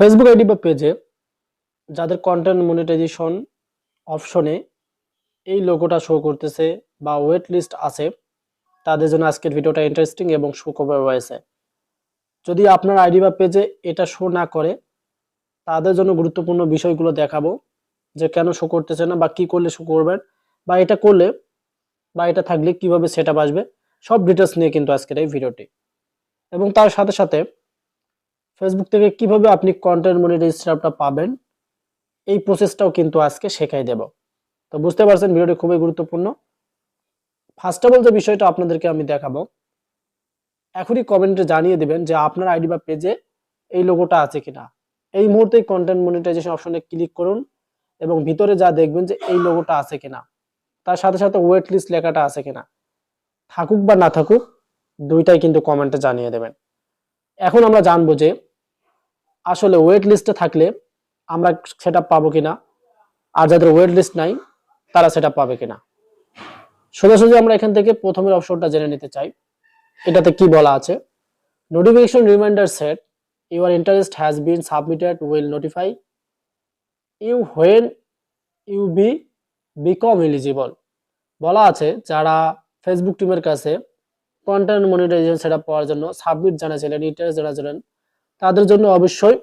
Facebook ID বা পেজে যাদের কন্টেন্ট মনিটাইজেশন অপশনে এই লোগোটা শো করতেছে বা ওয়েট লিস্ট আছে, তাদের জন্য আজকের ভিডিওটা ইন্টারেস্টিং এবং সুখবর রয়েছে যদি আপনার আইডি বা পেজে এটা শো না করে, তাদের জন্য গুরুত্বপূর্ণ বিষয়গুলো দেখাবো, যে কেন শো করতেছে না বা কি করলে শো করবেন, বা এটা করলে বা এটা থাকলে কীভাবে সেট আসবে, সব ডিটেলস নিয়ে কিন্তু আজকের এই ভিডিওটি। এবং তার সাথে সাথে ফেসবুক থেকে কীভাবে আপনি কন্টেন্ট মনিটাইজেশনটা পাবেন, এই প্রসেসটাও কিন্তু আজকে শেখাই দেব। তো বুঝতে পারছেন ভিডিওটি খুবই গুরুত্বপূর্ণ। ফার্স্ট অফ অল যে বিষয়টা আপনাদেরকে আমি দেখাবো, এখনই কমেন্টে জানিয়ে দেবেন যে আপনার আইডি বা পেজে এই লোগোটা আছে কিনা। এই মুহূর্তে কন্টেন্ট মনিটাইজেশন অপশনে ক্লিক করুন এবং ভিতরে যা দেখবেন যে এই লোগোটা আছে কিনা, তার সাথে সাথে ওয়েট লিস্ট লেখাটা আছে কিনা। থাকুক বা না থাকুক, দুইটাই কিন্তু কমেন্টে জানিয়ে দেবেন। এখন আমরা জানব যে আসলে ওয়েট লিস্টে থাকলে আমরা সেটা পাবো কিনা? আর যাদের ওয়েট লিস্ট নাই, তারা সেটা পাবে কিনা? সোজাসুজি আমরা এখান থেকে প্রথমের অপশনটা জেনে নিতে চাই। এটাতে কি বলা আছে? Notification reminder set your interest has been submitted will notify you when you be become eligible বলা আছে, যারা ফেসবুক টিমের কাছে কন্টেন্ট মনিটাইজেশন সেটা পাওয়ার জন্য সাবমিট জানাছিলেন ইন্টারেস্ট জানাছিলেন তাদের জন্য অবশ্যই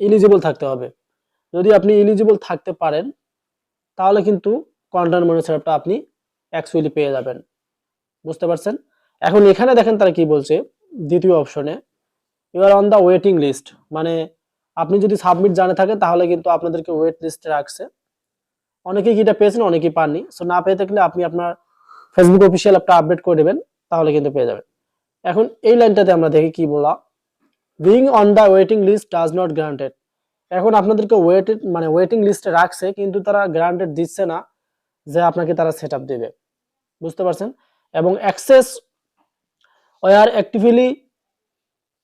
এলিজিবল থাকতে হবে। যদি আপনি এলিজিবল থাকতে পারেন, তাহলে কিন্তু কন্টেন্ট মনিটাইজেশনটা আপনি অ্যাকচুয়ালি পেয়ে যাবেন। বুঝতে পারছেন? এখন এখানে দেখেন তারা কি বলছে, দ্বিতীয় অপশনে you are on the waiting list মানে আপনি যদি সাবমিট জানে থাকেন, তাহলে কিন্তু আপনাদেরকে ওয়েট লিস্টে রাখছে। অনেকেই কিটা পেয়েছেন, অনেকেই পাননি। সো না পেয়ে থাকলে আপনি আপনার ফেসবুক অফিসিয়াল অ্যাপটা আপডেট করে দেবেন, তাহলে কিন্তু পেয়ে যাবেন। এখন এই লাইনটাতে আমরা দেখি কি বলা being on the waiting list does not granted এখন আপনাদেরকে ওয়েটেড মানে ওয়েটিং লিস্টে রাখছে, কিন্তু তারা গ্রান্টেড দিচ্ছে না যে আপনাকে তারা সেট আপ দেবে। বুঝতে পারছেন? এবং access we're actively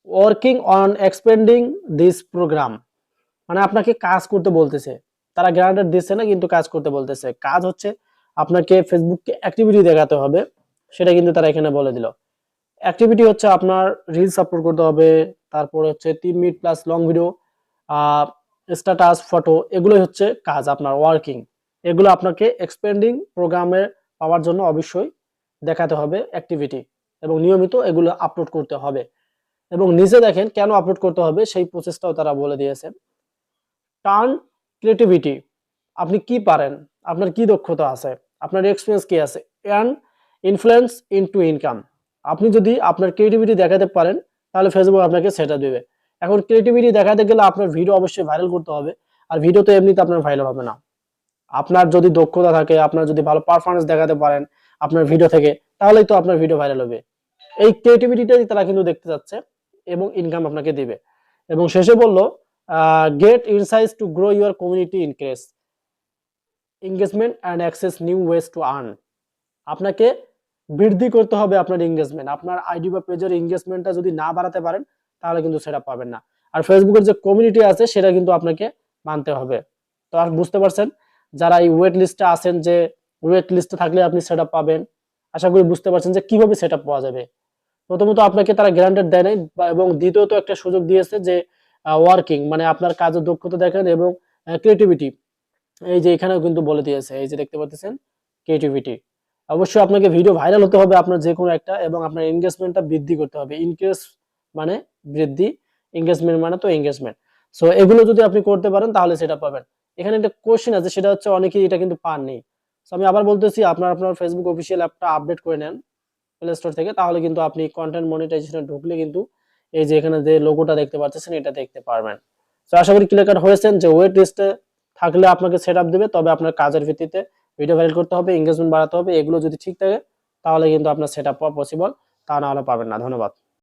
working on expanding this program মানে আপনাকে কাজ করতে বলতেছে। তারা গ্রান্টেড দিচ্ছে না, কিন্তু কাজ করতে বলতেছে। কাজ হচ্ছে আপনাকে ফেসবুককে অ্যাক্টিভিটি দেখাতে হবে, সেটা কিন্তু তারা এখানে বলে দিল। অ্যাক্টিভিটি হচ্ছে আপনার রিলস আপলোড করতে হবে তারপরে হচ্ছে তিন minute plus long video status photo এগুলোই হচ্ছে কাজ আপনার ওয়ার্কিং এগুলো আপনাকে এক্সপেন্ডিং প্রোগ্রামে পাওয়ার জন্য অবশ্যই দেখাতে হবে অ্যাক্টিভিটি এবং নিয়মিত এগুলো আপলোড করতে হবে। এবং নিজে দেখেন কেন আপলোড করতে হবে সেই প্রসেসটাও তারা বলে দিয়েছেন। টার্ন ক্রিয়েটিভিটি আপনি কি পারেন? আপনার কি দক্ষতা আছে? আপনার এক্সপিরিয়েন্স কি আছে? অ্যান্ড ইনফ্লুয়েন্স ইনটু ইনকাম আপনি যদি আপনার ক্রিয়েটিভিটি দেখাতে পারেন তাহলে ফেসবুক আপনাকে সেটা দেবে। এখন ক্রিয়েটিভিটি দেখাতে গেলে আপনার ভিডিও অবশ্যই ভাইরাল করতে হবে, আর ভিডিও তো এমনিতে আপনার ভাইরাল হবে না। আপনার যদি দক্ষতা থাকে, আপনার যদি ভালো পারফরমেন্স দেখাতে পারেন আপনার ভিডিও থেকে, তাহলেই তো আপনার ভিডিও ভাইরাল হবে। এই ক্রিয়েটিভিটিটাই তারা কিন্তু দেখতে যাচ্ছে এবং ইনকাম আপনাকে দিবে। এবং শেষে বলল get insights to grow your community increase engagement and access new ways to earn আপনাকে বৃদ্ধি করতে হবে আপনার এঙ্গেজমেন্ট আপনার আইডি বা পেজের এঙ্গেজমেন্টটা যদি না বাড়াতে পারেন, তাহলে কিন্তু সেটা পাবেন না। আর ফেসবুকের যে কমিউনিটি আছে, সেটা কিন্তু আপনাকে মানতে হবে। তো আর বুঝতে পারছেন? যারা এই ওয়েট লিস্টে আছেন যে ওয়েট লিস্টে থাকলে আপনি সেটা পাবেন, আশা করি বুঝতে পারছেন যে কীভাবে সেটা পাওয়া যাবে। প্রথমত আপনাকে তারা গ্যারান্টেড দেয় নাই এবং দ্বিতীয়ত একটা সুযোগ দিয়েছে যে ওয়ার্কিং মানে আপনার কাজের দক্ষতা দেখেন এবং ক্রিয়েটিভিটি এই যে এখানেও কিন্তু বলে দিয়েছে, এই যে দেখতে পাচ্ছেন ক্রিয়েটিভিটি অবশ্যই আপনাকে ভিডিও ভাইরাল হতে হবে আপনার যে কোনো একটা এবং আপনার এঙ্গেজমেন্টটা বৃদ্ধি করতে হবে। ইনক্রিজ মানে বৃদ্ধি এনগেজমেন্ট মানে তো এঙ্গেজমেন্ট সো এগুলো যদি আপনি করতে পারেন তাহলে সেটা পাবেন। এখানে একটা কোশ্চেন আছে, সেটা হচ্ছে অনেকেই এটা কিন্তু পাননি সো আমি আবার বলতেছি, আপনার আপনার ফেসবুক অফিসিয়াল অ্যাপটা আপডেট করে নেন প্লে স্টোর থেকে, তাহলে কিন্তু আপনি কন্টেন্ট মনিটাইজেশনে ঢুকলে কিন্তু এই যে এখানে যে লোগোটা দেখতে পাচ্ছেন, এটা দেখতে পারবেন। তো আশা করি ক্লিয়ার হয়েছেন যে ওয়েট লিস্টে থাকলে আপনাকে সেট আপ দেবে, তবে আপনার কাজের ভিত্তিতে ভিডিও ভাইরাল করতে হবে এঙ্গেজমেন্ট বাড়াতে হবে, এগুলো যদি ঠিক থাকে, তাহলে কিন্তু আপনার সেট পসিবল তা না হলে পাবেন না। ধন্যবাদ।